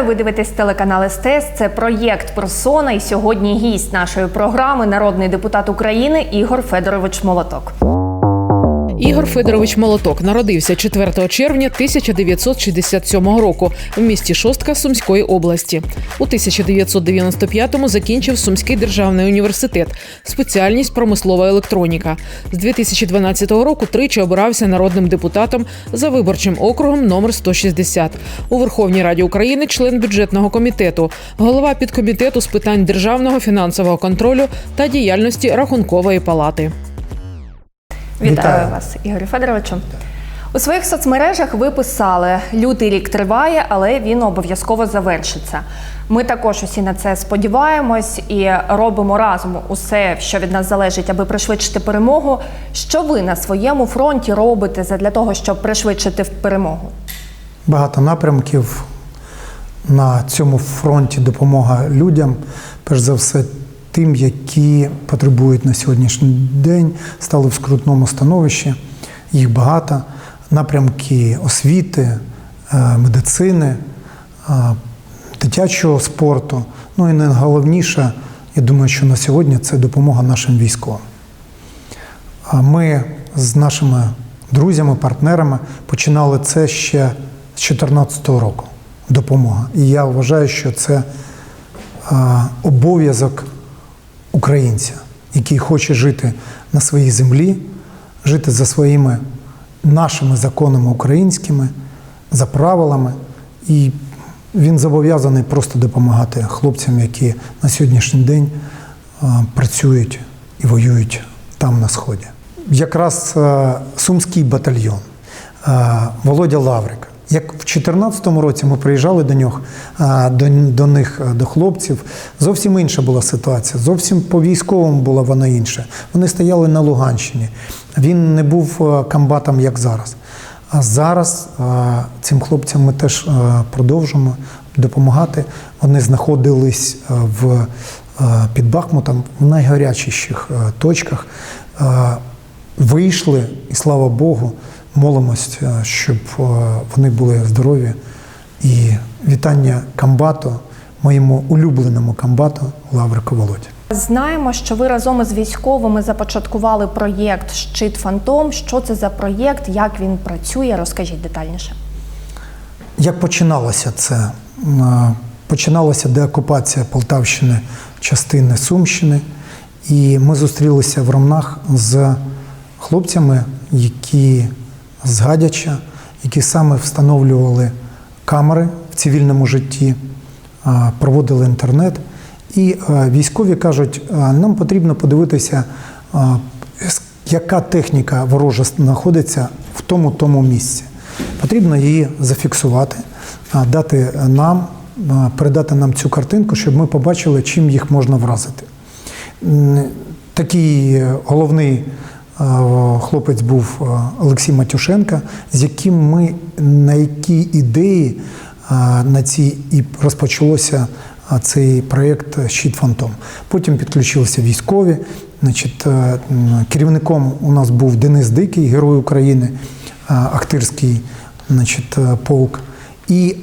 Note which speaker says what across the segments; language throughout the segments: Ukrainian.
Speaker 1: Вітаю, ви дивитесь телеканал СТС. Це проєкт Персона. І сьогодні гість нашої програми народний депутат України Ігор Федорович Молоток.
Speaker 2: Ігор Федорович Молоток народився 4 червня 1967 року в місті Шостка Сумської області. У 1995-му закінчив Сумський державний університет, спеціальність промислова електроніка. З 2012 року тричі обирався народним депутатом за виборчим округом номер 160. У Верховній Раді України член бюджетного комітету, голова підкомітету з питань державного фінансового контролю та діяльності Рахункової палати.
Speaker 1: Вітаю,
Speaker 3: Вітаю.
Speaker 1: вас, Ігорю Федоровичу. У своїх соцмережах ви писали: лютий рік триває, але він обов'язково завершиться. Ми також усі на це сподіваємось і робимо разом усе, що від нас залежить, аби пришвидшити перемогу. Що ви на своєму фронті робите для того, щоб пришвидшити перемогу?
Speaker 3: Багато напрямків на цьому фронті допомога людям, перш за все, тим, які потребують на сьогоднішній день, стали в скрутному становищі. Їх багато. Напрямки освіти, е, медицини, е, дитячого спорту. Ну і найголовніше, я думаю, що на сьогодні це допомога нашим військовим. Ми з нашими друзями, партнерами починали це ще з 2014 року. Допомога. І я вважаю, що це обов'язок українця, який хоче жити на своїй землі, жити за своїми нашими законами українськими, за правилами. І він зобов'язаний просто допомагати хлопцям, які на сьогоднішній день працюють і воюють там на сході. Якраз Сумський батальйон, Володя Лаврик. Як в 2014 році ми приїжджали до нього, до, до них, е, до хлопців, зовсім інша була ситуація. Зовсім по військовому була вона інша. Вони стояли на Луганщині. Він не був е, комбатом, як зараз. А зараз е, цим хлопцям ми теж продовжуємо допомагати. Вони знаходились в, під Бахмутом в найгарячіших точках. Вийшли, і слава Богу, молимось, е, щоб е, вони були здорові. І вітання комбату, моєму улюбленому комбату Лаврику Володі.
Speaker 1: Знаємо, що ви разом із військовими започаткували проєкт Щит Фантом. Що це за проєкт? Як він працює? Розкажіть детальніше.
Speaker 3: Як починалося це? Е, Починалася деокупація Полтавщини, частини Сумщини, і ми зустрілися в Ромнах з хлопцями, які з Гадяча, які саме встановлювали камери в цивільному житті, проводили інтернет. І е, військові кажуть, «Е, нам потрібно подивитися, е, яка техніка ворожа знаходиться в тому тому місці. Потрібно її зафіксувати, дати нам, передати нам цю картинку, щоб ми побачили, чим їх можна вразити. Такий головний хлопець був Олексій Матюшенка, з яким ми на які ідеї на цій і розпочалося цей проєкт Щит Фантом. Потім підключилися військові. Значить, керівником у нас був Денис Дикий, герой України, Ахтирський значить, полк. І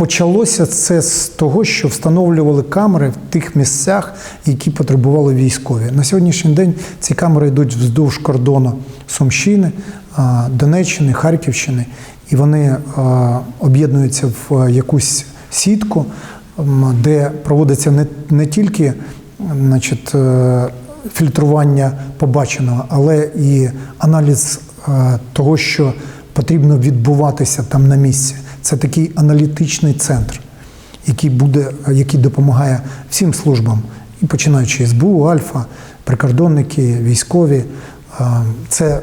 Speaker 3: почалося це з того, що встановлювали камери в тих місцях, які потребували військові. На сьогоднішній день ці камери йдуть вздовж кордону Сумщини, Донеччини, Харківщини, і вони об'єднуються в якусь сітку, де проводиться не, не тільки значить, е, фільтрування побаченого, але і аналіз е, того, що потрібно відбуватися там на місці. Це такий аналітичний центр, який буде, який допомагає всім службам, і починаючи СБУ, Альфа, прикордонники, військові. Це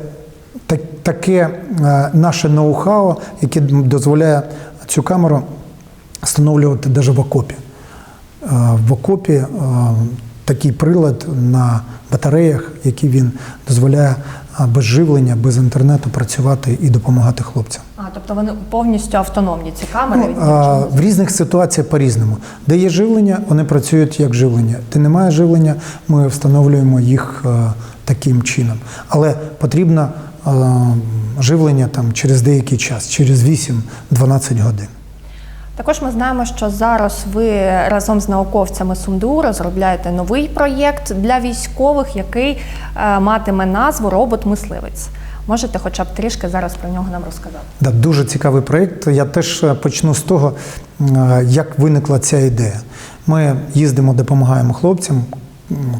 Speaker 3: таке е, наше ноу-хау, яке дозволяє цю камеру встановлювати навіть в окопі. Е, В окопі е, такий прилад на батареях, який він дозволяє без живлення, без інтернету працювати і допомагати хлопцям.
Speaker 1: А тобто вони повністю автономні ці камери.
Speaker 3: Ну, а, в різних ситуаціях по-різному. Де є живлення, вони працюють як живлення. Де немає живлення, ми встановлюємо їх е, таким чином. Але потрібно е, живлення там через деякий час, через 8-12 годин.
Speaker 1: Також ми знаємо, що зараз ви разом з науковцями СумДУ розробляєте новий проєкт для військових, який е, матиме назву Робот-мисливець. Можете хоча б трішки зараз про нього нам розказати?
Speaker 3: Да, дуже цікавий проєкт. Я теж е, почну з того, е, як виникла ця ідея. Ми їздимо, допомагаємо хлопцям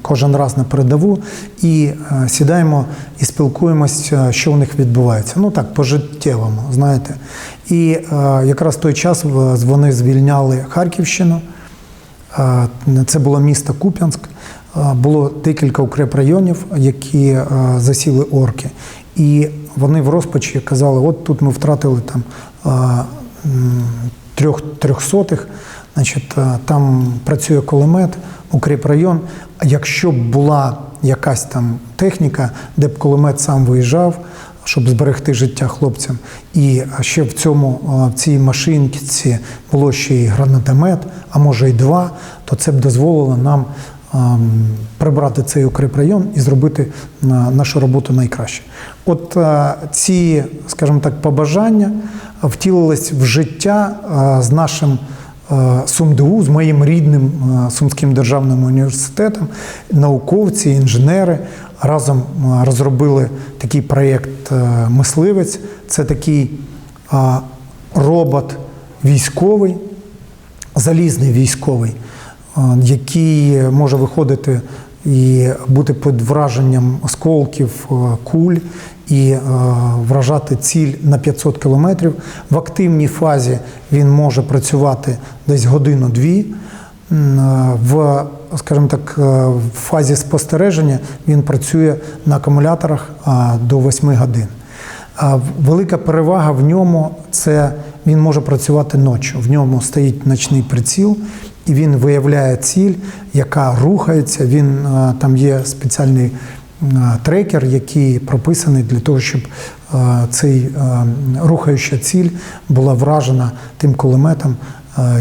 Speaker 3: кожен раз на передову і е, сідаємо і спілкуємось, е, що у них відбувається. Ну так, по-життєвому, знаєте. І е, якраз в той час вони звільняли Харківщину. Е, Це було місто Куп'янськ. Було декілька укрепрайонів, які е, засіли орки. І вони в розпачі казали: от тут ми втратили там трьох трьохсотих, значить, там працює кулемет, укріпрайон. А якщо б була якась там техніка, де б кулемет сам виїжджав, щоб зберегти життя хлопцям. І ще в цьому в цій машинці було ще й гранатомет, а може й два, то це б дозволило нам прибрати цей укріпрайон і зробити е, нашу роботу найкраще. От е, ці, скажімо так, побажання втілились в життя е, з нашим СумДУ, з моїм рідним Сумським державним університетом, науковці, інженери разом розробили такий проєкт Мисливець. Це такий робот військовий, залізний військовий, який може виходити і бути під враженням осколків, е, куль і е, вражати ціль на 500 кілометрів. В активній фазі він може працювати десь годину-дві. Е, В, скажімо так, е, в фазі спостереження він працює на акумуляторах до 8 годин. Велика перевага в ньому це він може працювати ночі. В ньому стоїть ночний приціл, і він виявляє ціль, яка рухається. Він е, там є спеціальний е, трекер, який прописаний для того, щоб е, цей рухаюча ціль була вражена тим кулеметом,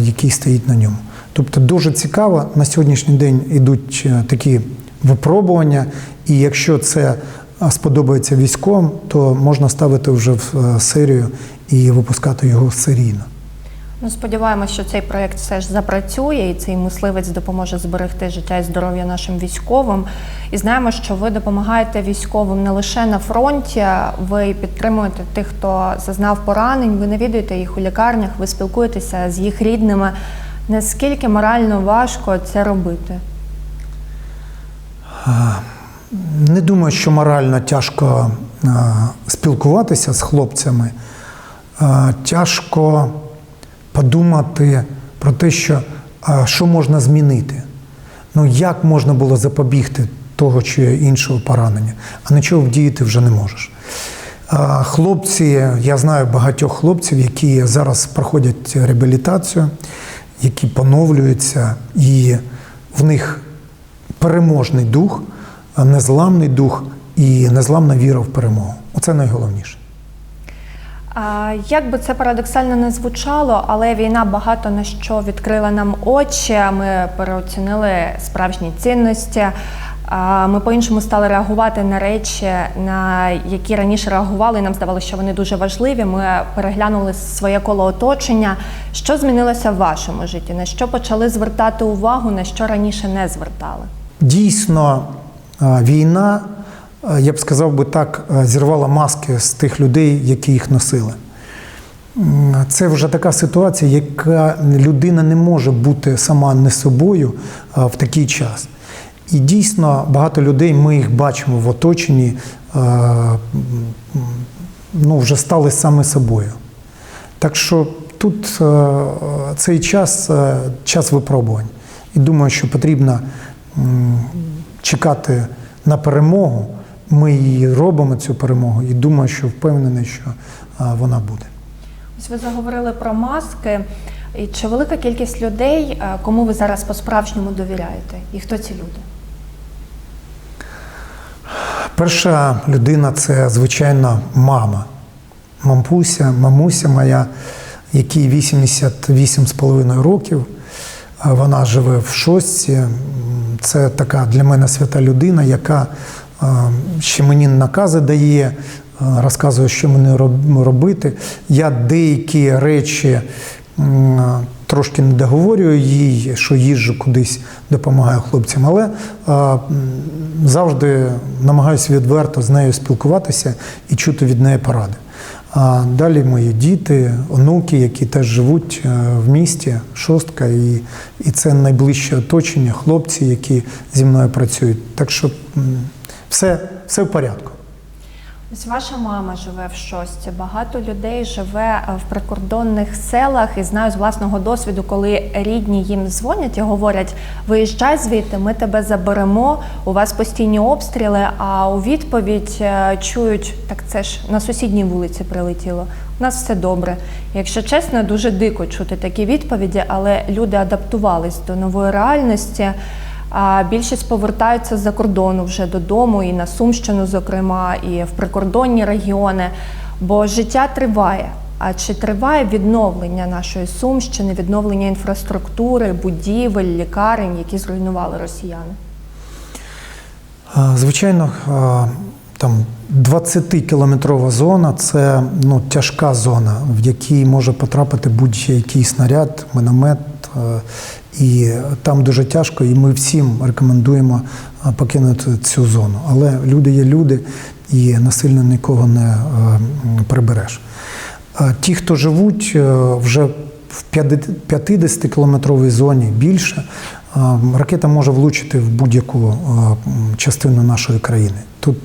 Speaker 3: який стоїть на ньому. Тобто дуже цікаво, на сьогоднішній день йдуть такі випробування, і якщо це сподобається військовим, то можна ставити вже в серію і випускати його серійно.
Speaker 1: Ну, сподіваємося, що цей проєкт все ж запрацює, і цей мисливець допоможе зберегти життя і здоров'я нашим військовим. І знаємо, що ви допомагаєте військовим не лише на фронті, ви підтримуєте тих, хто зазнав поранень, ви навідуєте їх у лікарнях, ви спілкуєтеся з їх рідними. Наскільки морально важко це робити?
Speaker 3: Не думаю, що морально тяжко спілкуватися з хлопцями. Тяжко подумати про те, що, що можна змінити. Ну, як можна було запобігти того чи іншого поранення, а нічого вдіяти вже не можеш. Хлопці, я знаю багатьох хлопців, які зараз проходять реабілітацію, які поновлюються, і в них переможний дух, незламний дух і незламна віра в перемогу. Оце найголовніше.
Speaker 1: Як би це парадоксально не звучало, але війна багато на що відкрила нам очі. Ми переоцінили справжні цінності. Ми по-іншому стали реагувати на речі, на які раніше реагували. Нам здавалося, що вони дуже важливі. Ми переглянули своє коло оточення. Що змінилося в вашому житті? На що почали звертати увагу, на що раніше не звертали?
Speaker 3: Дійсно, війна, я б сказав би так, е, зірвала маски з тих людей, які їх носили. Це вже така ситуація, яка людина не може бути сама не собою е, в такий час. І дійсно багато людей, ми їх бачимо в оточенні, е, ну, вже стали саме собою. Так що тут е, цей час е, час випробувань. І думаю, що потрібно чекати на перемогу. Ми її робимо цю перемогу, і думаю, що впевнений, що е, вона буде.
Speaker 1: Ось ви заговорили про маски. І чи велика кількість людей, е, кому ви зараз по-справжньому довіряєте? І хто ці люди?
Speaker 3: Перша людина це, звичайно, мама. Мампуся, мамуся моя, якій 88,5 років. Вона живе в шостці. Це така для мене свята людина, яка е, ще мені накази дає, розказує, що мені робити. Я деякі речі трошки не договорюю їй, що їжджу кудись, допомагаю хлопцям, але завжди намагаюся відверто з нею спілкуватися і чути від неї поради. А далі мої діти, онуки, які теж живуть е, в місті, шостка, і, і це найближче оточення, хлопці, які зі мною працюють. Так що все, все в порядку.
Speaker 1: Ось ваша мама живе в шостці. Багато людей живе е, в прикордонних селах і знаю з власного досвіду, коли рідні їм дзвонять і говорять: виїжджай звідти, ми тебе заберемо. У вас постійні обстріли. А у відповідь е, чують, так це ж на сусідній вулиці прилетіло. У нас все добре. Якщо чесно, дуже дико чути такі відповіді, але люди адаптувались до нової реальності. Більшість повертаються з-за кордону вже додому, і на Сумщину, зокрема, і в прикордонні регіони. Бо життя триває. А чи триває відновлення нашої Сумщини, відновлення інфраструктури, будівель, лікарень, які зруйнували росіяни?
Speaker 3: Звичайно, там 20-кілометрова зона це ну, тяжка зона, в якій може потрапити будь-який снаряд, міномет. Е, І там дуже тяжко, і ми всім рекомендуємо покинути цю зону. Але люди є люди, і насильно нікого не е, прибереш. Ті, хто живуть е, вже в 50-кілометровій зоні більше, е, ракета може влучити в будь-яку е, частину нашої країни. Тут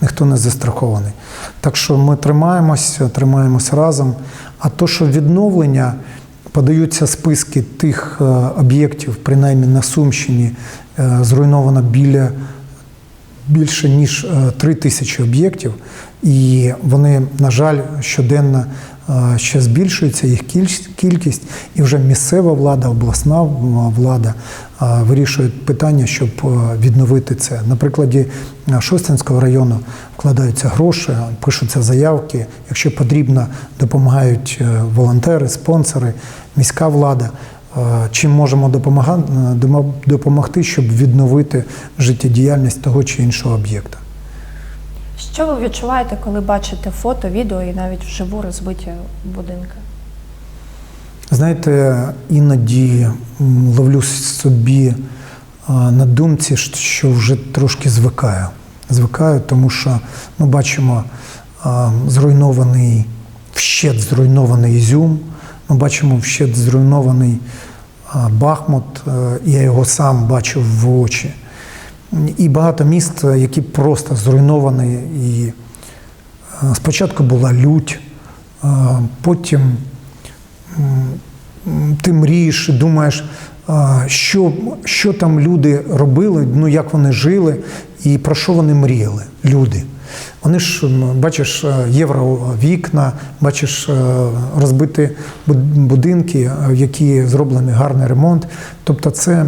Speaker 3: ніхто не застрахований. Так що ми тримаємося, тримаємося разом. А то, що відновлення подаються списки тих е, об'єктів, принаймні на Сумщині, е, зруйновано біля більше ніж е, три тисячі об'єктів, і вони, на жаль, щоденно ще збільшується їх кількість, і вже місцева влада, обласна влада вирішують питання, щоб відновити це. На прикладі Шостинського району вкладаються гроші, пишуться заявки. Якщо потрібно, допомагають е, волонтери, спонсори, міська влада. Чим можемо допомогти, щоб відновити життєдіяльність того чи іншого об'єкта?
Speaker 1: Що ви відчуваєте, коли бачите фото, відео і навіть вживу розбиті будинки?
Speaker 3: Знаєте, іноді ловлю собі на думці, що вже трошки звикаю. Звикаю, тому що ми бачимо зруйнований, вщет зруйнований Ізюм, ми бачимо вщет зруйнований Бахмут, е, я його сам бачив в очі. І багато міст, які просто зруйновані. І е, спочатку була лють, е, потім ти мрієш, думаєш, що, що там люди робили, ну як вони жили і про що вони мріяли, люди. Вони ж, бачиш, е, євровікна, бачиш е, розбиті будинки, е, в які зроблений гарний ремонт. Тобто це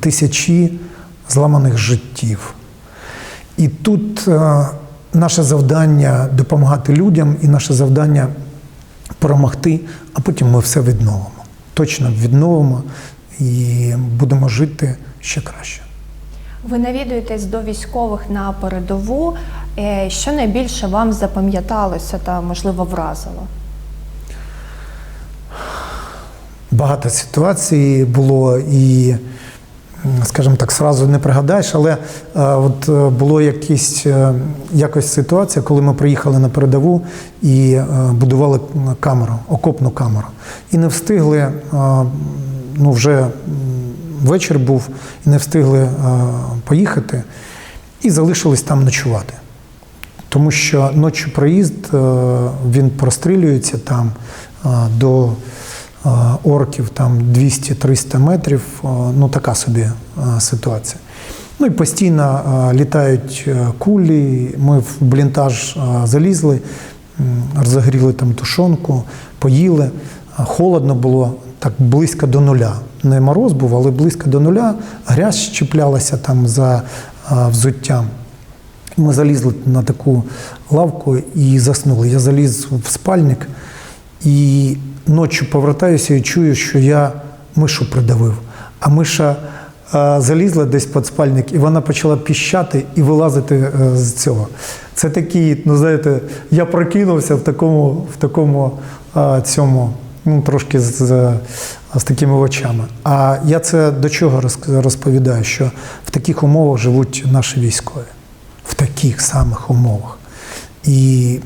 Speaker 3: тисячі зламаних життів. І тут наше завдання допомагати людям, і наше завдання перемогти, а потім ми все відновимо. Точно відновимо і будемо жити ще краще.
Speaker 1: Ви навідуєтесь до військових на передову. Е, Що найбільше вам запам'яталося та, можливо, вразило?
Speaker 3: Багато ситуацій було і, скажімо так, сразу не пригадаєш, але е, от е, було якісь, е, якось ситуація, коли ми приїхали на передову і будували камеру, окопну камеру. І не встигли, ну вже вечір був, і не встигли поїхати, і залишились там ночувати. Тому що ночі проїзд він прострілюється там до орків там 200-300 метрів. Ну така собі ситуація. Ну і постійно літають е, кулі. Ми в блінтаж залізли, м, розогріли там тушонку, поїли. Холодно було так близько до нуля. Не мороз був, але близько до нуля. Грязь щеплялася там за взуттям. Ми залізли на таку лавку і заснули. Я заліз в спальник і ночі повертаюся і чую, що я мишу придавив. А миша е, залізла десь під спальник, і вона почала піщати і вилазити е, з цього. Це такий, ну знаєте, я прокинувся в такому, в такому е, цьому ну, трошки з, з такими очами. А я це до чого розповідаю? Що в таких умовах живуть наші військові, в таких самих умовах. І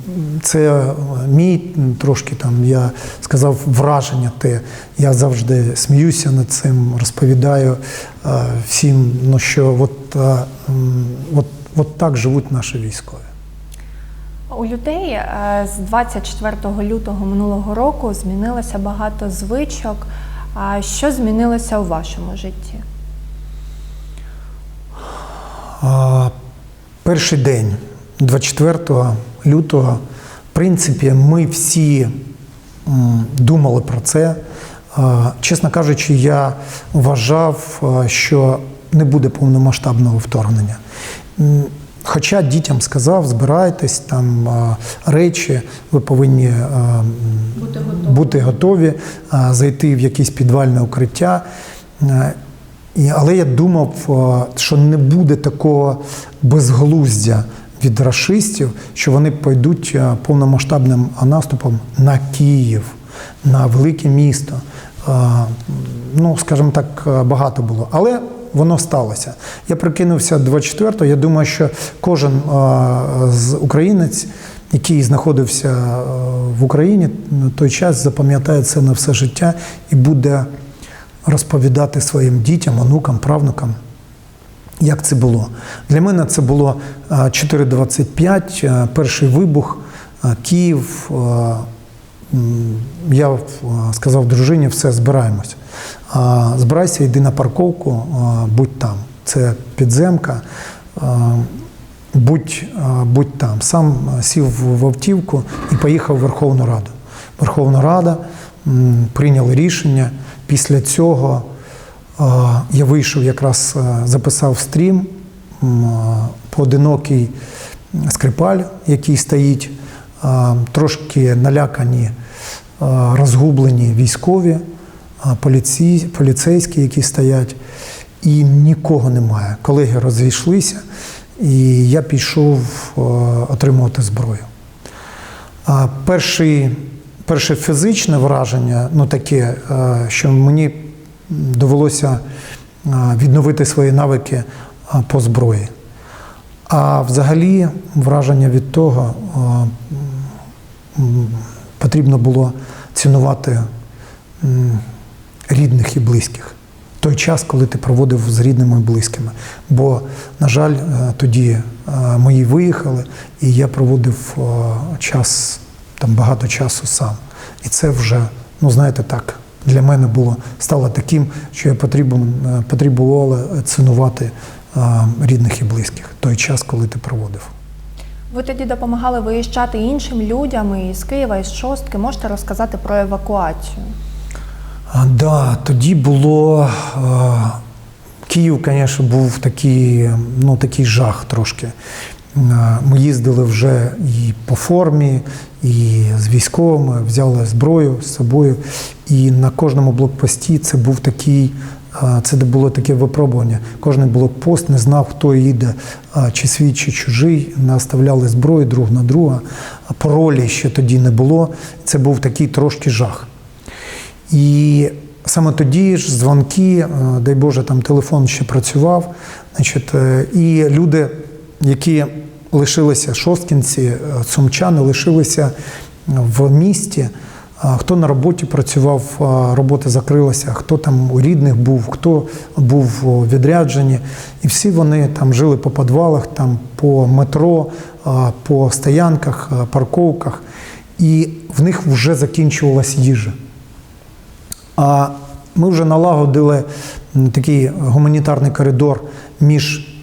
Speaker 3: це мій трошки там, я сказав, враження те. Я завжди сміюся над цим, розповідаю е, всім, ну, що от, е, от, от так живуть наші військові.
Speaker 1: У людей е, з 24 лютого минулого року змінилося багато звичок. А що змінилося у вашому житті?
Speaker 3: А, Перший день, 24 лютого, в принципі, ми всі думали про це. Чесно кажучи, я вважав, що не буде повномасштабного вторгнення. Хоча дітям сказав, збирайтесь, там речі, ви повинні а, м, бути готові, зайти в якесь підвальне укриття. Е, але я думав, е, що не буде такого безглуздя від рашистів, що вони пойдуть е, повномасштабним наступом на Київ, на велике місто. Е, Ну, скажімо так, е, багато було. Але воно сталося. Я прикинувся 24-го. Я думаю, що кожен з українець, який знаходився в Україні на той час, запам'ятає це на все життя і буде розповідати своїм дітям, онукам, правнукам, як це було. Для мене це було е, 4.25, е, перший вибух, е, Київ. е, Я е, сказав дружині, все, збираємось. Збирайся, йди на парковку, будь там. Це підземка. Будь, будь там. Сам сів в автівку і поїхав в Верховну Раду. Верховна Рада м, прийняли рішення. Після цього я вийшов, якраз записав стрім, поодинокий скрипаль, який стоїть, трошки налякані, розгублені військові, поліцейські, які стоять, і нікого немає. Колеги розійшлися, і я пішов отримувати зброю. Перший, перше фізичне враження, ну таке, е, що мені довелося відновити свої навики по зброї. А взагалі враження від того потрібно було цінувати рідних і близьких. Той час, коли ти проводив з рідними і близькими. Бо, на жаль, е, тоді е, мої виїхали, і я проводив час, там багато часу сам. І це вже, ну знаєте, так, для мене було стало таким, що я потрібен, е, потребувало цінувати е, рідних і близьких той час, коли ти проводив.
Speaker 1: Ви тоді допомагали виїжджати іншим людям із Києва, із Шостки. Можете розказати про евакуацію?
Speaker 3: А, да, тоді було. е, Київ, звісно, був такий, ну, такий жах трошки. Ми їздили вже і по формі, і з військовими, взяли зброю з собою. І на кожному блокпості це був такий. Це було таке випробування. Кожен блокпост не знав, хто їде, чи свій, чи чужий. Наставляли зброю друг на друга. Паролі ще тоді не було. Це був такий трошки жах. І саме тоді ж дзвонки, дай Боже, там телефон ще працював. Значить, е, і люди, які лишилися шосткінці, е, сумчани, лишилися в місті. Хто на роботі працював, робота закрилася, хто там у рідних був, хто був у відрядженні. І всі вони там жили по підвалах, там по метро, по стоянках, парковках. І в них вже закінчувалась їжа. А ми вже налагодили такий гуманітарний коридор між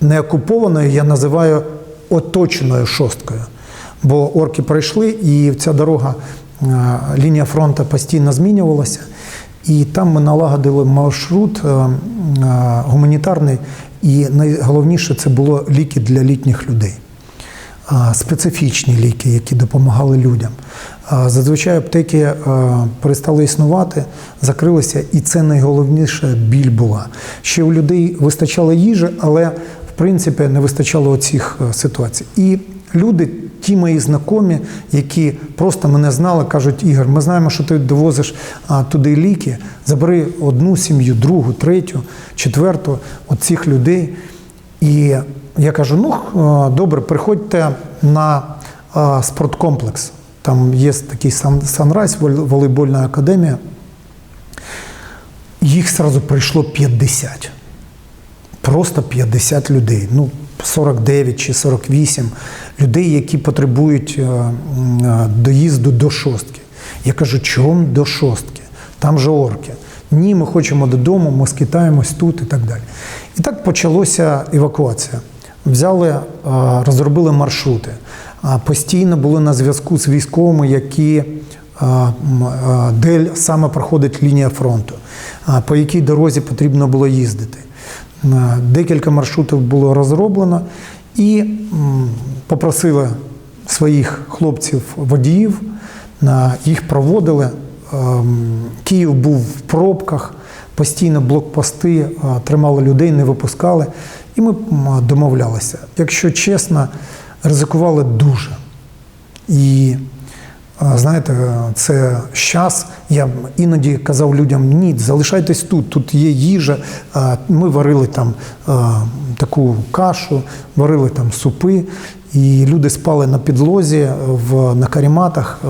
Speaker 3: неокупованою, я називаю оточеною шосткою. Бо орки пройшли, і ця дорога, е, лінія фронту постійно змінювалася. І там ми налагодили маршрут е, е, гуманітарний, і найголовніше це було ліки для літніх людей специфічні ліки, які допомагали людям. Зазвичай аптеки перестали існувати, закрилися, і це найголовніше біль була. Ще у людей вистачало їжі, але принципі не вистачало оцих е, ситуацій. І люди ті мої знайомі, які просто мене знали, кажуть: Ігор, ми знаємо, що ти довозиш туди ліки. Забери одну сім'ю, другу, третю, четверту от цих людей. І я кажу: ну е, добре, приходьте на е, спорткомплекс. Там є такий сан- Санрайз, волейбольна академія. Їх одразу прийшло 50. Просто 50 людей. Ну, 49 чи 48 людей, які потребують е, е, доїзду до шостки. Я кажу, чому до шостки? Там же орки. Ні, ми хочемо додому, ми скитаємось тут і так далі. І так почалася евакуація. Взяли, е, розробили маршрути. Постійно були на зв'язку з військовими, які де саме проходить лінія фронту, по якій дорозі потрібно було їздити. Е, Декілька маршрутів було розроблено і попросили своїх хлопців-водіїв, е, їх проводили. Ем, Київ був в пробках, постійно блокпости е, тримали людей, не випускали. І ми домовлялися. Якщо чесно, ризикували дуже. І е, знаєте, це час. Я іноді казав людям: ні, залишайтесь тут, тут є їжа. Ми варили там таку кашу, варили там супи, і люди спали на підлозі в, на каріматах е,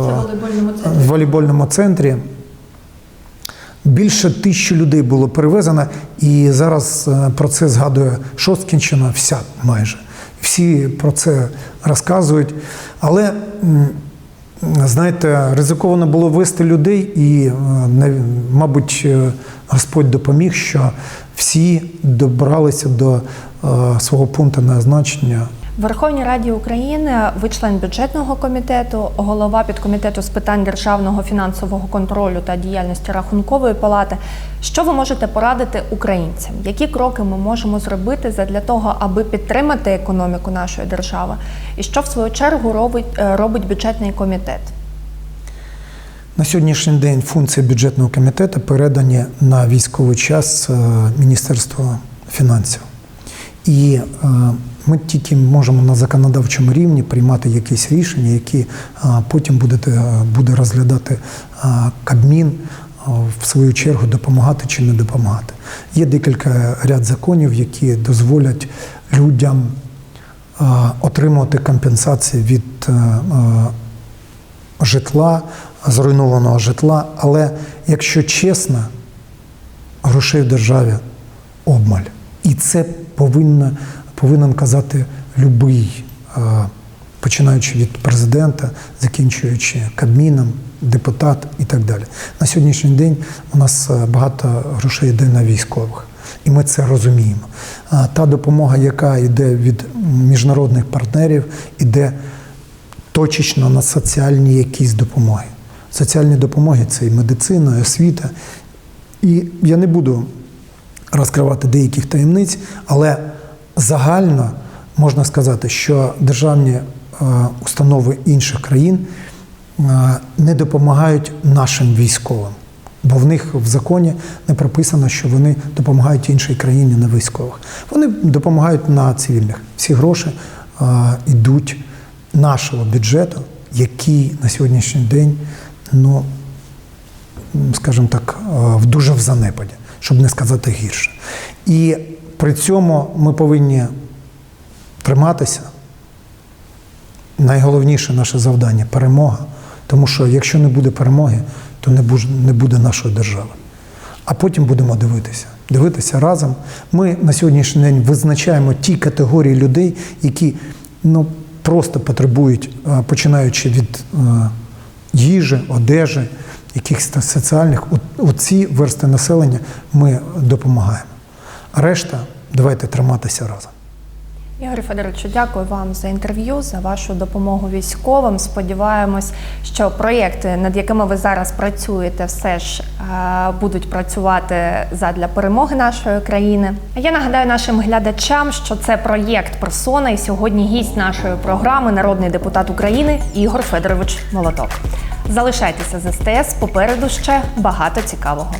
Speaker 3: в волейбольному центрі. Більше тисячі людей було перевезено, і зараз е, про це згадує Шосткінщина, вся майже. Всі про це розказують. Але, знаєте, ризиковано було вести людей, і, е, мабуть, е, Господь допоміг, що всі добралися до е, свого пункту назначення
Speaker 1: Верховній Раді України ви член бюджетного комітету, голова підкомітету з питань державного фінансового контролю та діяльності рахункової палати. Що ви можете порадити українцям? Які кроки ми можемо зробити для того, аби підтримати економіку нашої держави? І що в свою чергу робить, е, робить бюджетний комітет?
Speaker 3: На сьогоднішній день функції бюджетного комітету передані на військовий час е, Міністерства фінансів. І е, ми тільки можемо на законодавчому рівні приймати якісь рішення, які е, потім будете, е, буде розглядати е, Кабмін, в свою чергу допомагати чи не допомагати. Є декілька ряд законів, які дозволять людям отримувати компенсації від житла, зруйнованого житла. Але якщо чесно, грошей в державі обмаль. І це повинно, повинен казати любий, е, починаючи від президента, закінчуючи Кабміном, депутат і так далі. На сьогоднішній день у нас е, багато грошей йде на військових. І ми це розуміємо. Та допомога, яка йде від міжнародних партнерів, іде точечно на соціальні якісь допомоги. Соціальні допомоги це і медицина, і освіта. І я не буду розкривати деяких таємниць, але загально можна сказати, що державні е, установи інших країн е, не допомагають нашим військовим. Бо в них в законі не прописано, що вони допомагають іншій країні на військових. Вони допомагають на цивільних. Всі гроші е, йдуть нашого бюджету, який на сьогоднішній день, ну, скажімо так, в дуже в занепаді, щоб не сказати гірше. І при цьому ми повинні триматися. Найголовніше наше завдання перемога. Тому що якщо не буде перемоги, то не буде, нашої держави. А потім будемо дивитися. Дивитися разом. Ми на сьогоднішній день визначаємо ті категорії людей, які ну, просто потребують, е, починаючи від е, їжі, одежі, якихось соціальних. Оці версти населення ми допомагаємо. Решта давайте триматися разом.
Speaker 1: Ігор Федоровичу, дякую вам за інтерв'ю, за вашу допомогу військовим. Сподіваємось, що проєкти, над якими ви зараз працюєте, все ж е, будуть працювати задля перемоги нашої країни. Я нагадаю нашим глядачам, що це проєкт Персона, і сьогодні гість нашої програми, народний депутат України Ігор Федорович Молоток. Залишайтеся з СТС. Попереду ще багато цікавого.